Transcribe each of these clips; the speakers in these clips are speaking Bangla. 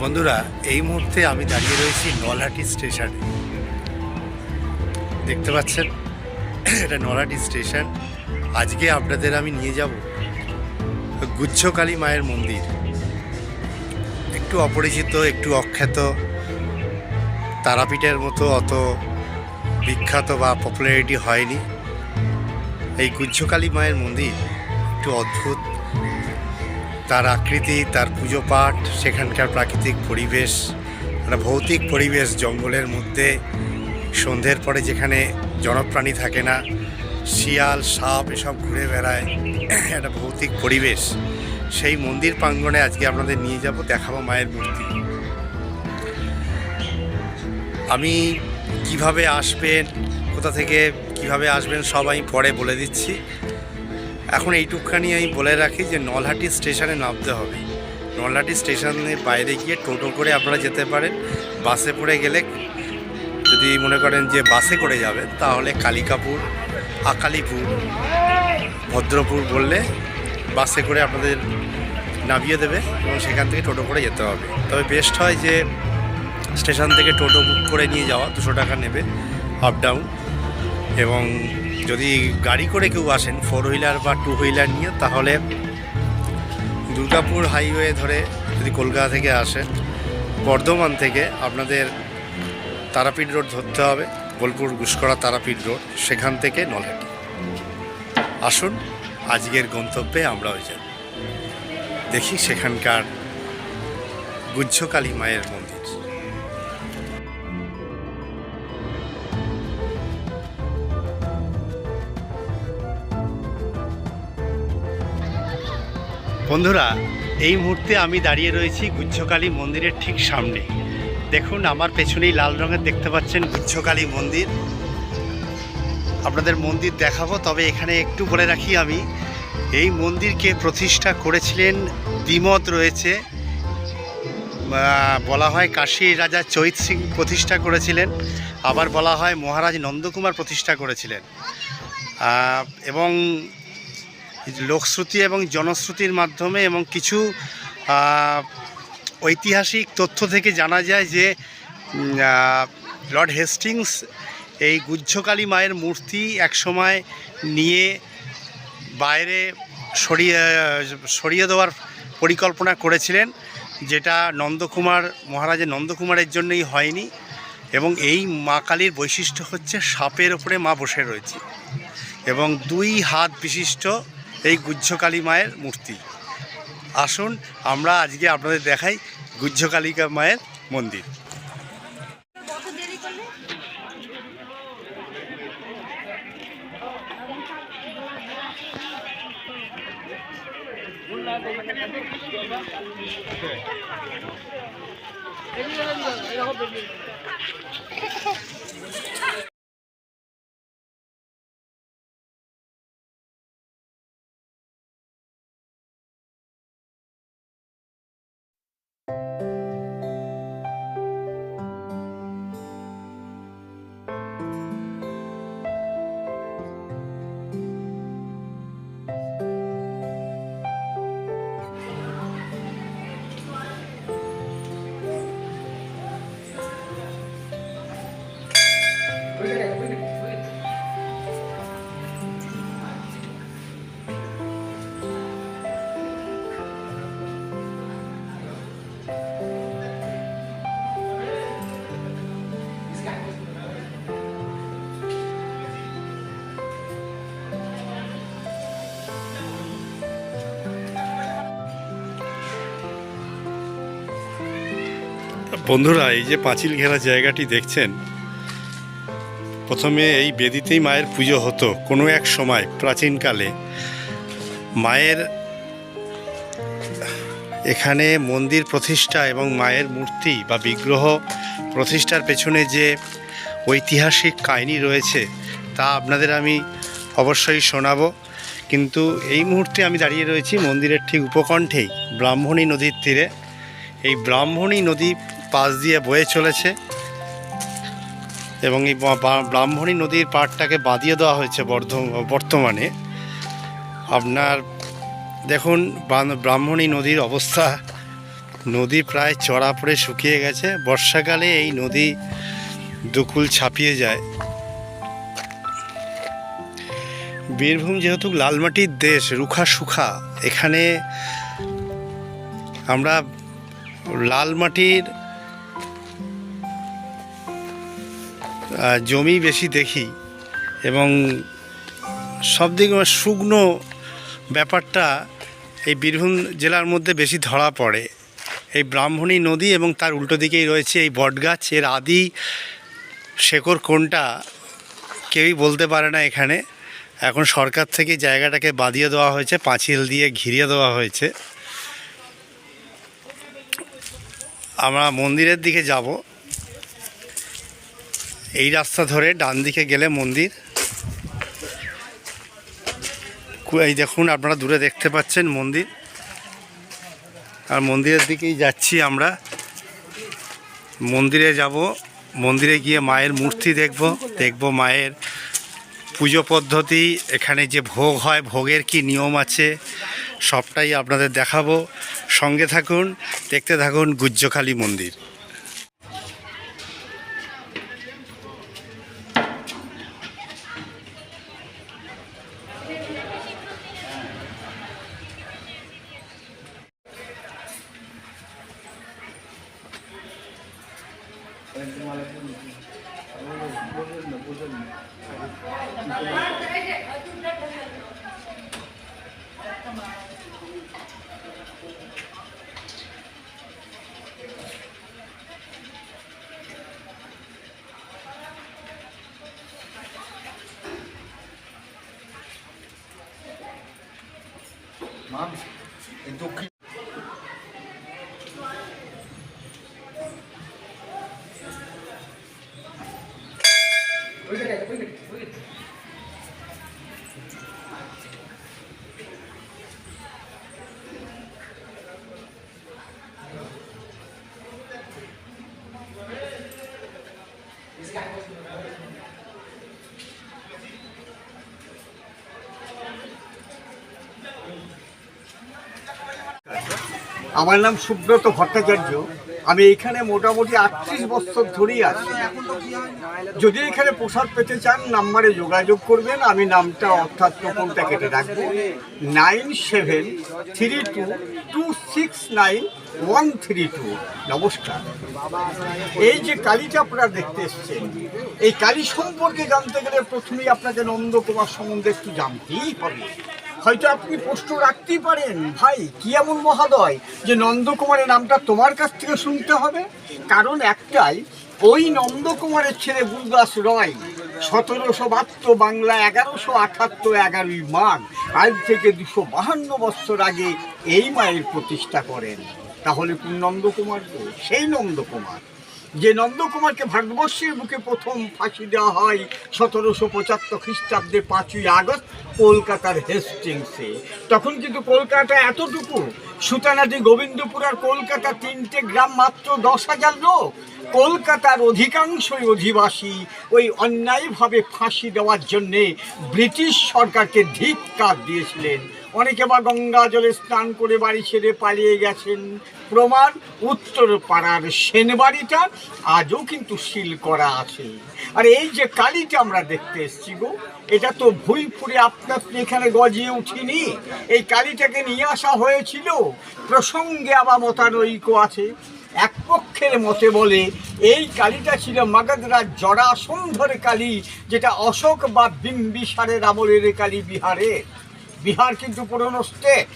বন্ধুরা, এই মুহূর্তে আমি দাঁড়িয়ে রয়েছি নলহাটি স্টেশনে। দেখতে পাচ্ছেন? এটা নলহাটি স্টেশন। আজকে আপনাদের আমি নিয়ে যাব গুচ্ছকালী মায়ের মন্দির। একটু অপরিচিত, একটু অখ্যাত, তারাপীঠের মতো অত বিখ্যাত বা পপুলারিটি হয়নি। এই গুচ্ছকালী মায়ের মন্দির একটু অদ্ভুত তার আকৃতি, তার পুজো পাঠ, সেখানকার প্রাকৃতিক পরিবেশ একটা ভৌতিক পরিবেশ জঙ্গলের মধ্যে, সন্ধ্যের পরে যেখানে জনপ্রাণী থাকে না, শিয়াল, সাপ এসব ঘুরে বেড়ায়, একটা ভৌতিক পরিবেশ। সেই মন্দির প্রাঙ্গণে আজকে আপনাদের নিয়ে যাব, দেখাবো মায়ের মূর্তি। আমি কীভাবে আসবেন, কোথা থেকে কীভাবে আসবেন সব আমি পরে বলে দিচ্ছি। এখন এইটুকখানি আমি বলে রাখি যে নলহাটি স্টেশনে নামতে হবে। নলহাটি স্টেশনের বাইরে গিয়ে টোটো করে আপনারা যেতে পারেন। বাসে পড়ে গেলে যদি মনে করেন যে বাসে করে যাবেন, তাহলে কালিকাপুর, আকালিপুর, ভদ্রপুর বললে বাসে করে আপনাদের নামিয়ে দেবে এবং সেখান থেকে টোটো করে যেতে হবে। তবে বেস্ট হয় যে স্টেশন থেকে টোটো বুক করে নিয়ে যাওয়া। দুশো টাকা নেবে আপ ডাউন এবং যদি গাড়ি করে কেউ আসেন ফোর হুইলার বা টু হুইলার নিয়ে, তাহলে দুর্গাপুর হাইওয়ে ধরে যদি কলকাতা থেকে আসেন, বর্ধমান থেকে আপনাদের তারাপীঠ রোড ধরতে হবে, বোলপুর গুসকরা তারাপীঠ রোড, সেখান থেকে নলহাটি। আসুন, আজকের গন্তব্যে আমরা ওই যাব দেখি সেখানকার গুজ্জকালী মায়ের বন্ধুরা, এই মুহূর্তে আমি দাঁড়িয়ে রয়েছি গুচ্ছকালী মন্দিরের ঠিক সামনে। দেখুন, আমার পেছনেই লাল রঙের দেখতে পাচ্ছেন গুচ্ছকালী মন্দির। আপনাদের মন্দির দেখাবো, তবে এখানে একটু বলে রাখি আমি, এই মন্দিরকে প্রতিষ্ঠা করেছিলেন দ্বিমত রয়েছে। বলা হয় কাশীর রাজা চৈত সিং প্রতিষ্ঠা করেছিলেন, আবার বলা হয় মহারাজ নন্দকুমার প্রতিষ্ঠা করেছিলেন। এবং লোকশ্রুতি এবং জনশ্রুতির মাধ্যমে এবং কিছু ঐতিহাসিক তথ্য থেকে জানা যায় যে লর্ড হেস্টিংস এই গুজ্জকালী মায়ের মূর্তি একসময় নিয়ে বাইরে সরিয়ে সরিয়ে দেওয়ার পরিকল্পনা করেছিলেন, যেটা নন্দকুমার মহারাজের নন্দকুমারের জন্যই হয়নি এবং এই মা কালীর বৈশিষ্ট্য হচ্ছে সাপের ওপরে মা বসে রয়েছে এবং দুই হাত বিশিষ্ট এই গুজ্জকালী মায়ের মূর্তি। আসুন আমরা আজকে আপনাদের দেখাই গুজ্জকালিকা মায়ের মন্দির। বন্ধুরা এই যে পাঁচিল ঘেরা জায়গাটি দেখছেন প্রথমে এই বেদিতেই মায়ের পুজো হতো, কোনো এক সময়, প্রাচীনকালে। মায়ের এখানে মন্দির প্রতিষ্ঠা এবং মায়ের মূর্তি বা বিগ্রহ প্রতিষ্ঠার পেছনে যে ঐতিহাসিক কাহিনী রয়েছে, তা আপনাদের আমি অবশ্যই শোনাবো। কিন্তু এই মুহূর্তে আমি দাঁড়িয়ে রয়েছি মন্দিরের ঠিক উপকণ্ঠেই, ব্রাহ্মণী নদীর তীরে। এই ব্রাহ্মণী নদী পাশ দিয়ে বয়ে চলেছে। এবং এই ব্রাহ্মণী নদীর পাড়টাকে বাঁধিয়ে দেওয়া হয়েছে বর্তমানে। আপনার দেখুন ব্রাহ্মণী নদীর অবস্থা। নদী প্রায় চড়া পড়ে শুকিয়ে গেছে। বর্ষাকালে এই নদী দুকুল ছাপিয়ে যায়। বীরভূম যেহেতু লালমাটির দেশ, রুখা সুখা, এখানে আমরা লাল মাটির জমি বেশি দেখি এবং সব দিকে শুকনো ব্যাপারটা এই বীরভূম জেলার মধ্যে বেশি ধরা পড়ে। এই ব্রাহ্মণী নদী এবং তার উল্টো দিকেই রয়েছে এই বটগাছ, এর আদি শেকড় কোনটা কেউই বলতে পারে না এখানে। এখন সরকার থেকে জায়গাটাকে বাঁধিয়ে দেওয়া হয়েছে, পাঁচিল দিয়ে ঘিরিয়ে দেওয়া হয়েছে। আমরা মন্দিরের দিকে যাব। এই রাস্তা ধরে ডান দিকে গেলে মন্দির। এই দেখুন, আপনারা দূরে দেখতে পাচ্ছেন মন্দির। আর মন্দিরের দিকেই যাচ্ছি আমরা। মন্দিরে যাব, মন্দিরে গিয়ে মায়ের মূর্তি দেখব দেখব মায়ের পুজো পদ্ধতি, এখানে যে ভোগ হয়, ভোগের কি নিয়ম আছে, সবটাই আপনাদের দেখাবো। সঙ্গে থাকুন, দেখতে থাকুন গুজ্জখালী মন্দির। Thank you. আমার নাম সুব্রত ভট্টাচার্য। আমি এখানে মোটামুটি আটত্রিশ বছর ধরেই আছি। যদি এখানে প্রসাদ পেতে চান, নাম্বারে যোগাযোগ করবেন। আমি নামটা অর্থাৎ টোকনটা কেটে রাখব। Nine seven three two two six nine, one three two. নমস্কার। এই যে কালীটা আপনারা দেখতে এসছেন, এই কালী সম্পর্কে জানতে গেলে প্রথমেই আপনাকে নন্দকুমার সম্বন্ধে একটু জানতেই হবে। হয়তো আপনি প্রশ্ন রাখতেই পারেন, ভাই, কি এমন মহাদয় যে নন্দকুমারের নামটা তোমার কাছ থেকে শুনতে হবে? কারণ একটাই, ওই নন্দকুমারের ছেলে গুরুদাস রয়, সতেরোশো বাহাত্তর বাংলা এগারোশো আঠাত্তর এগারোই মাঘ, আজ থেকে দুশো বাহান্ন বছর আগে এই মায়ের প্রতিষ্ঠা করেন। তাহলে কোন নন্দকুমার? সেই নন্দকুমার। যে নন্দকুমারকে ভারতবর্ষের বুকে প্রথম ফাঁসি দেওয়া হয় সতেরোশো পঁচাত্তর খ্রিস্টাব্দে পাঁচই আগস্ট কলকাতার হেস্টিংসে। তখন কিন্তু কলকাতা এতটুকু, সুতানাদি গোবিন্দপুর আর কলকাতা তিনটে গ্রাম মাত্র দশ হাজার লোক। কলকাতার অধিকাংশই অধিবাসী ওই অন্যায়ভাবে ফাঁসি দেওয়ার জন্যে ব্রিটিশ সরকারকে ধিক্কার দিয়েছিলেন। অনেকে বা গঙ্গা জলে স্নান করে বাড়ি ছেড়ে পালিয়ে গেছেন। প্রমাণ। উত্তর পাড়ার সেনবাড়িটা আজও কিন্তু সিল করা আছে। আর এই যে কালীটা আমরা দেখতে এসছি গো, এটা তো ভুই ফুরে আপনার এখানে গজিয়ে উঠিনি। এই কালীটাকে নিয়ে আসা হয়েছিল। প্রসঙ্গে আবার মতানৈক্য আছে। এক পক্ষের মতে বলে, এই কালীটা ছিল মাগধরাজ জরাসন্ধর কালী, যেটা অশোক বা বিম্বিসারের আমলের কালী বিহারে বিহার কিন্তু পুরনো স্টেট।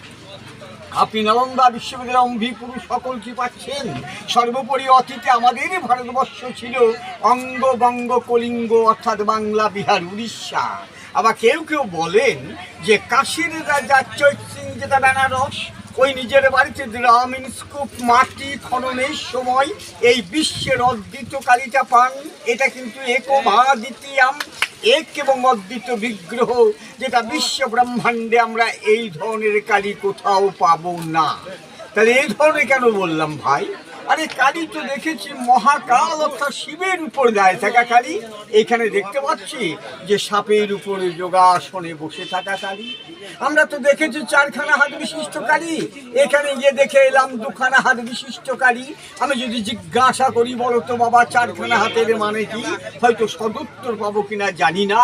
আপনি নালন্দা বিশ্ববিদ্যালয় অম্বিপুরু সকল কি পাচ্ছেন? সর্বোপরি অতীতে আমাদেরই ভারতবর্ষ ছিল অঙ্গ বঙ্গ কলিঙ্গ, অর্থাৎ বাংলা, বিহার, উড়িষ্যা। আবার কেউ কেউ বলেন যে কাশীর রাজা চৈত সিং যেটা বেনারস, ওই নিজের বাড়িতে গ্রামীণ স্কুপ, মাটি খননের সময় এই বিশ্বের অদ্বিত কালিটা পান। এটা কিন্তু একমা দ্বিতীয়াম এক এবং অদ্বিত বিগ্রহ যেটা বিশ্ব ব্রহ্মাণ্ডে আমরা এই ধরনের কালী কোথাও পাবো না। তাহলে এই ধরনের কেন বললাম ভাই? আরে কালী তো দেখেছি, মহাকাল অর্থাৎ শিবের উপর দায় থাকা কালী, এখানে দেখতে পাচ্ছি যে সাপের উপরে যোগাসনে বসে থাকা কালী। আমরা তো দেখেছি চারখানা হাত বিশিষ্ট কালী। এখানে গিয়ে দেখে এলাম দুখানা হাত বিশিষ্ট কালী। আমি যদি জিজ্ঞাসা করি, বলো তো বাবা, চারখানা হাতের মানে কি? হয়তো সদুত্তর পাবো কিনা জানি না।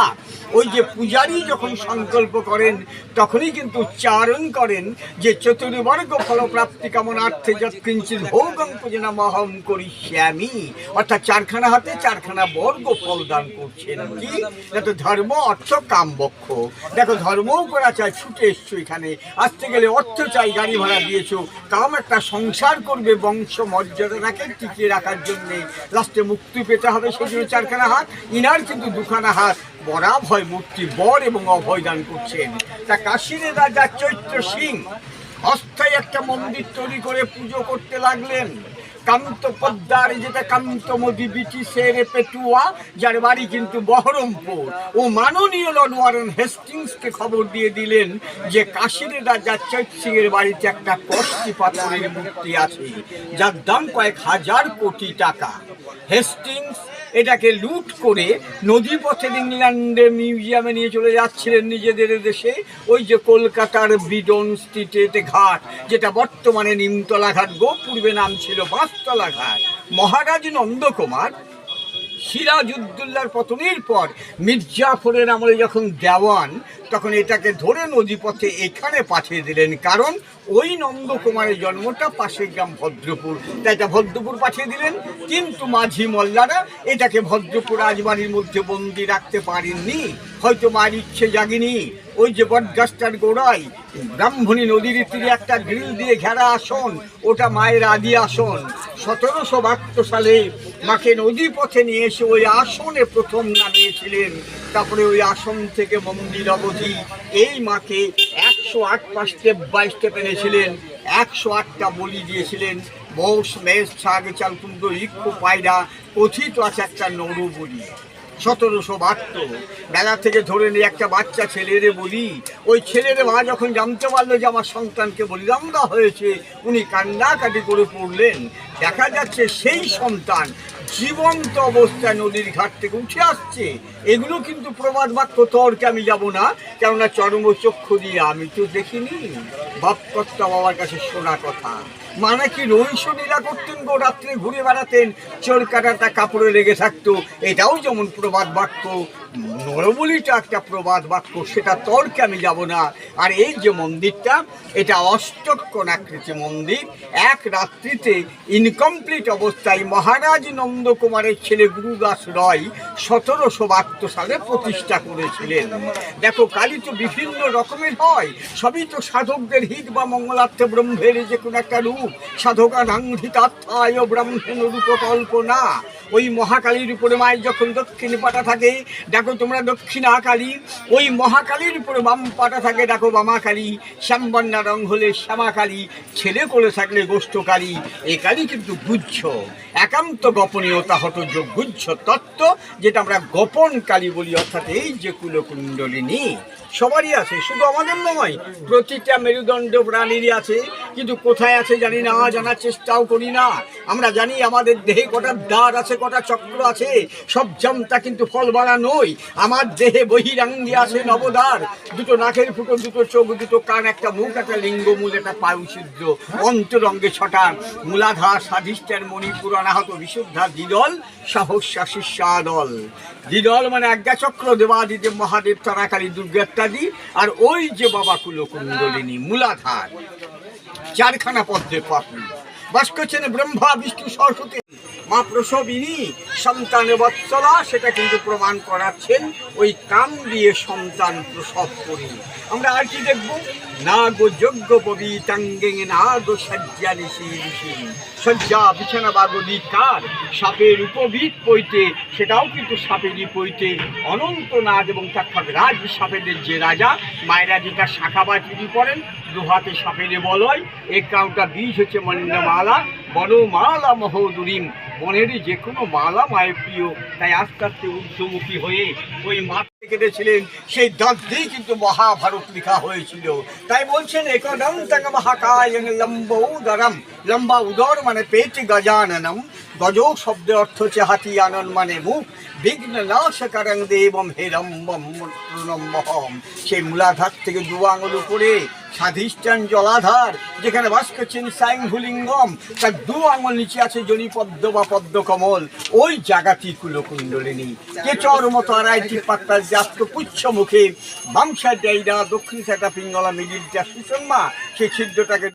ওই যে পূজারী যখন সংকল্প করেন, তখনই কিন্তু উচ্চারণ করেন যে চতুর্বর্গ ফলপ্রাপ্তি কামনার্থে যৎ কিঞ্চিত ভোগং পূজনা মহম করি শ্যামি অর্থাৎ চারখানা হাতে চারখানা বর্গ ফল দান করছেন কি? দেখো ধর্ম, অর্থ, কাম, বক্ষ। দেখো ধর্মও করা চাই, ছুটে এসছো এখানে। আসতে গেলে অর্থ চাই, গাড়ি ভাড়া দিয়েছ। কাম একটা সংসার করবে বংশ মর্যাদা মর্যাদাটাকে টিকিয়ে রাখার জন্যে। লাস্টে মুক্তি পেতে হবে সেই চারখানা হাত। ইনার কিন্তু দুখানা হাত। বরাভয় মূর্তি, বর এবং অভয় দান করছেন। তা কাশীর রাজা চৈত্র সিং, অস্থায়ী একটা মন্দির তৈরি করে পুজো করতে লাগলেন। কান্ত পদ্মার যেটা কান্তমদি ব্রিটিশের পেটুয়া, যার বাড়ি কিন্তু বহরমপুর। ও মাননীয় লনওয়ারেন হেস্টিংসকে খবর দিয়ে দিলেন যে কাশীর রাজা চৈত সিং এর বাড়িতে একটা কষ্টি পাথরের মূর্তি আছে, যার দাম কয়েক হাজার কোটি টাকা। হেস্টিংস এটাকে লুট করে নদীপথে ইংল্যান্ডে মিউজিয়ামে নিয়ে চলে যাচ্ছিলেন নিজেদের দেশে। ওই যে কলকাতার বিডন স্ট্রিটের ঘাট, যেটা বর্তমানে নিমতলা ঘাট, গো পূর্বে নাম ছিল বাঁশতলা ঘাট। মহারাজ নন্দকুমার সিরাজউদ্দৌলার পতনের পর মির্জাফরের আমলে যখন দেওয়ান, তখন এটাকে ধরে নদীপথে এখানে পাঠিয়ে দিলেন। কারণ ওই নন্দকুমারের জন্মটা পাশের গ্রাম ভদ্রপুর। তাই এটা ভদ্রপুর পাঠিয়ে দিলেন। কিন্তু মাঝি মল্লারা এটাকে ভদ্রপুর রাজবাড়ির মধ্যে বন্দি রাখতে পারেননি। হয়তো মার ইচ্ছে জাগিনি। ওই যে বটগাছটার গোড়ায় ব্রাহ্মণী নদীর তীরে একটা গ্রিল দিয়ে ঘেরা আসন, ওটা মায়ের আদি আসন। সতেরোশো বাহাত্তর সালে মাকে নদী পথে নিয়ে এসে ওই আসনে প্রথম নামিয়েছিলেন। তারপরে ওই আসন থেকে মন্দির অবধি এই মাকে একশো আট পা স্টেপ বাই স্টেপ এনেছিলেন। একশো আটটা বলি দিয়েছিলেন। মৌস মেষ ছাগ চালকুন্দ ইক্কু পায়রা, কথিত আছে একটা নরু বলি সতেরোশো বাহাত্তর। বেলা থেকে ধরে নিয়ে একটা বাচ্চা ছেলেরে বলি। ওই ছেলের মা যখন জানতে পারল যে আমার সন্তানকে বলিদান দেওয়া হয়েছে। উনি কান্নাকাটি করে পড়লেন। দেখা যাচ্ছে সেই সন্তান জীবন্ত অবস্থায় নদীর ঘাট থেকে উঠে আসছে। এগুলো কিন্তু প্রবাদ বাক্য তর্কে আমি যাব না, কেননা চর্মচক্ষু দিয়ে আমি তো দেখিনি। বাপকর্তা বাবার কাছে শোনা কথা। মানে কি লীলা করতেন গো, রাত্রে ঘুরে বেড়াতেন চোর কাটাটা কাপড়ে লেগে থাকতো, এটাও যেমন প্রবাদ বাক্য নরবলিটা একটা প্রবাদ বাক্য, সেটা তর্কে আমি যাব না। আর এই যে মন্দিরটা, এটা অষ্টকোণাকৃতি মন্দির। এক রাত্রিতে ইনকমপ্লিট অবস্থায় মহারাজ নন্দকুমারের ছেলে গুরুদাস রয় সতেরোশো বাহাত্তর সালে প্রতিষ্ঠা করেছিলেন। দেখো কালী তো বিভিন্ন রকমের হয়। সবই তো সাধকদের হিত বা মঙ্গলার্থে ব্রহ্মের যে কোনো একটা রূপ। সাধকা নাংহিতাত্মায় ব্রহ্মেণ রূপকল্প না ওই মহাকালীর উপরে মায়ের যখন দক্ষিণ পাটা থাকে, দেখো তোমরা দক্ষিণা কালী ওই মহাকালীর উপরে বাম পাটা থাকে, দেখো বামা কালী শ্যামবন্যা রং হলে শ্যামা কালী ছেলে করে থাকলে গোষ্ঠ কালী এ কালী কিন্তু গুচ্ছ। একান্ত গোপনীয়তা হতো যে গুচ্ছ তত্ত্ব, যেটা আমরা গোপন কালী বলি, অর্থাৎ এই যে কুলকুণ্ডলিনী। সবারই আছে, শুধু আমাদের নয়, প্রতিটা মেরুদণ্ড প্রাণীরই আছে। কিন্তু কোথায় আছে জানি না, জানার চেষ্টাও করি না। আমরা জানি আমাদের দেহে কটা দ্বার আছে, কটা চক্র আছে, সব জামতা কিন্তু ফল বাড়া নই আমার দেহে বহিরাঙ্গি আছে নবদ্বার। দুটো নাকের ফুটো, দুটো চোখ, দুটো কান, একটা মুখ, একটা লিঙ্গ মূল, একটা পায়ু ছিদ্র। অন্তরঙ্গে ছটা মূলাধার সাধিষ্ঠার মণিপুর অনাহত বিশুদ্ধা দ্বিদল, সাহস্যা শিষ্যাদল। দ্বিদল মানে আজ্ঞা চক্র দেবাদিদেব মহাদেব তারাকালী দুর্গা ইত্যাদি আর ওই যে বাবা কুলকুণ্ডলিনী মূলাধার। চারখানা পদ্মে পাপড়ি বাস করছেন ব্রহ্মা বিষ্ণু সরস্বতী। মা প্রসবিনী সন্তানে বৎসলা, সেটা কিন্তু প্রমাণ করাচ্ছেন ওই কাম দিয়ে সন্তান প্রসব করি আমরা আর কি দেখব? না গো যোগ্য পবিতাঙ্গে না গো সজ্জা ঋষি। সজ্জা বিছানা বাগদি কার সাপের উপবিত পইতে সেটাও কিন্তু সাপেরই পইতে অনন্ত নাগ এবং তার রাজ সাপেদের যে রাজা, মায়েরা যেটা শাখা করেন দুহাতে সাপের বলয় এ কাউটা বীজ হচ্ছে মন্ডমালা। বড় মালা মহোদুরিম বনেরই যে কোনো মালা মায়ের প্রিয়। তাই আস্তে আস্তে ঊর্ধ্বমুখী হয়ে ওই মাকে কেটেছিলেন সেই দাঁত দিয়ে কিন্তু মহাভারত লেখা হয়েছিল। তাই বলছেন একদম তাকে মহাকায় লম্ব উদরম। লম্বা উদর মানে পেট গজাননম। গজ শব্দের অর্থ হচ্ছে হাতি আনন মানে মুখ। বিঘ্ন নাশকারং দেবম হেরম্বম সেই মূলাধার থেকে দু আঙুল উপরে স্বাধিষ্ঠান জলাধার, যেখানে বাস করছেন সাইং ভুলিঙ্গম তার দু আঙুল নিচে আছে জনি পদ্ম বা পদ্ম কমল ওই জায়গাটি কুলকুণ্ডলিনী। কেচর মতো আড়াইটি পাত্তার জাস্ত পুচ্ছ মুখে। বাম সাইড ডাইডা, দক্ষিণ সাটা পিঙ্গলা মিডিলটা সুষমা সেই ছিদ্রটাকে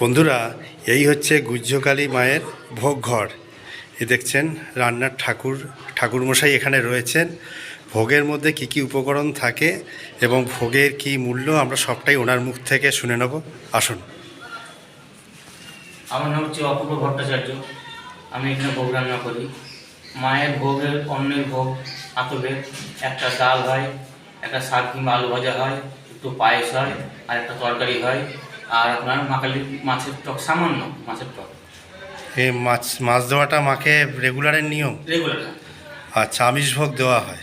বন্ধুরা, এই হচ্ছে গুজ্জকালী মায়ের ভোগ ঘর এ দেখছেন, রান্নার ঠাকুর, ঠাকুরমশাই এখানে রয়েছেন। ভোগের মধ্যে কি কি উপকরণ থাকে এবং ভোগের কি মূল্য, আমরা সবটাই ওনার মুখ থেকে শুনে নেব। আসুন। আমার নাম হচ্ছে অপূর্ব ভট্টাচার্য। আমি এখানে ভোগ রান্না করি। মায়ের ভোগের অন্যের ভোগ আতপের একটা ডাল হয়, একটা শাক কিংবা আলু ভাজা হয়, একটু পায়েস হয়, আর একটা তরকারি হয়। আর আপনার মাকালি মাছের টক সামান্য মাছের টক। এই মাছ মাছ দেওয়াটা মাকে রেগুলারের নিয়ম? রেগুলার আচ্ছা আমিষ ভোগ দেওয়া হয়।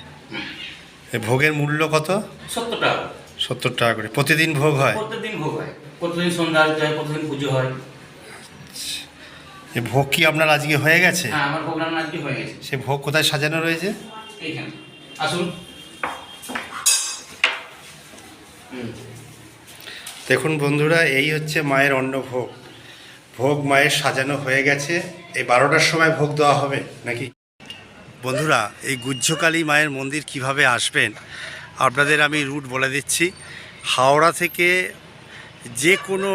এ ভোগের মূল্য কত? সত্তর টাকা। সত্তর টাকা করে। প্রতিদিন ভোগ হয়? প্রত্যেকদিন ভোগ হয়। প্রতিদিন সন্ধ্যা আরতি হয় প্রতিদিন পুজো হয়। এ ভোগ কি আপনার আজকে হয়ে গেছে? হ্যাঁ আমার ভোগ রান্না আজকে হয়ে গেছে। সে ভোগ কোথায় সাজানো রয়েছে? এইখানে। আসুন। হুম। দেখুন বন্ধুরা, এই হচ্ছে মায়ের অন্নভোগ। ভোগ মায়ের সাজানো হয়ে গেছে। এই বারোটার সময় ভোগ দেওয়া হবে নাকি? বন্ধুরা, এই গুজ্জকালী মায়ের মন্দির কীভাবে আসবেন, আপনাদের আমি রুট বলে দিচ্ছি। হাওড়া থেকে যে কোনো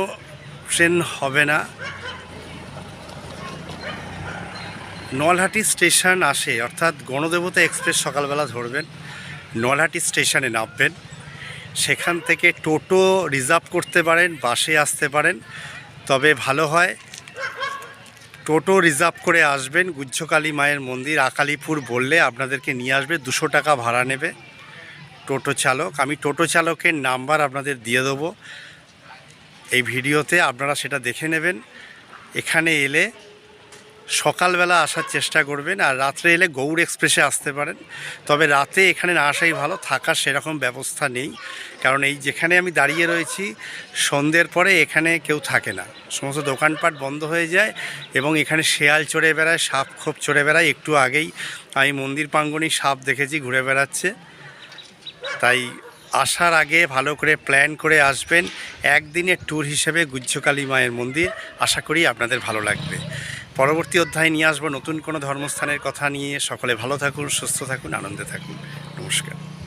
ট্রেন হবে না। নলহাটি স্টেশন আসে, অর্থাৎ গণদেবতা এক্সপ্রেস সকালবেলা ধরবেন। নলহাটি স্টেশনে নামবেন। সেখান থেকে টোটো রিজার্ভ করতে পারেন, বাসে আসতে পারেন। তবে ভালো হয়, টোটো রিজার্ভ করে আসবেন। গুজ্জকালী মায়ের মন্দির, আকালিপুর বললে আপনাদেরকে নিয়ে আসবে, দুশো টাকা ভাড়া নেবে টোটো চালক। আমি টোটো চালকের নাম্বার আপনাদের দিয়ে দেবো। এই ভিডিওতে আপনারা সেটা দেখে নেবেন। এখানে এলে সকালবেলা আসার চেষ্টা করবেন আর রাত্রে এলে গৌড় এক্সপ্রেসে আসতে পারেন। তবে রাতে এখানে না আসাই ভালো, থাকার সেরকম ব্যবস্থা নেই। কারণ এই যেখানে আমি দাঁড়িয়ে রয়েছি, সন্ধ্যের পরে এখানে কেউ থাকে না। সমস্ত দোকানপাট বন্ধ হয়ে যায় এবং এখানে শেয়াল চড়ে বেড়ায়, সাপ খোপ চড়ে বেড়ায়। একটু আগেই আমি মন্দির প্রাঙ্গণে সাপ দেখেছি, ঘুরে বেড়াচ্ছে। তাই আসার আগে ভালো করে প্ল্যান করে আসবেন। একদিনের ট্যুর হিসেবে গুজ্জকালী মায়ের মন্দির। আশা করি আপনাদের ভালো লাগবে। পরবর্তী অধ্যায় নিয়ে আসব। নতুন কোনো ধর্মস্থানের কথা নিয়ে। সকলে ভালো থাকুন, সুস্থ থাকুন, আনন্দে থাকুন। নমস্কার।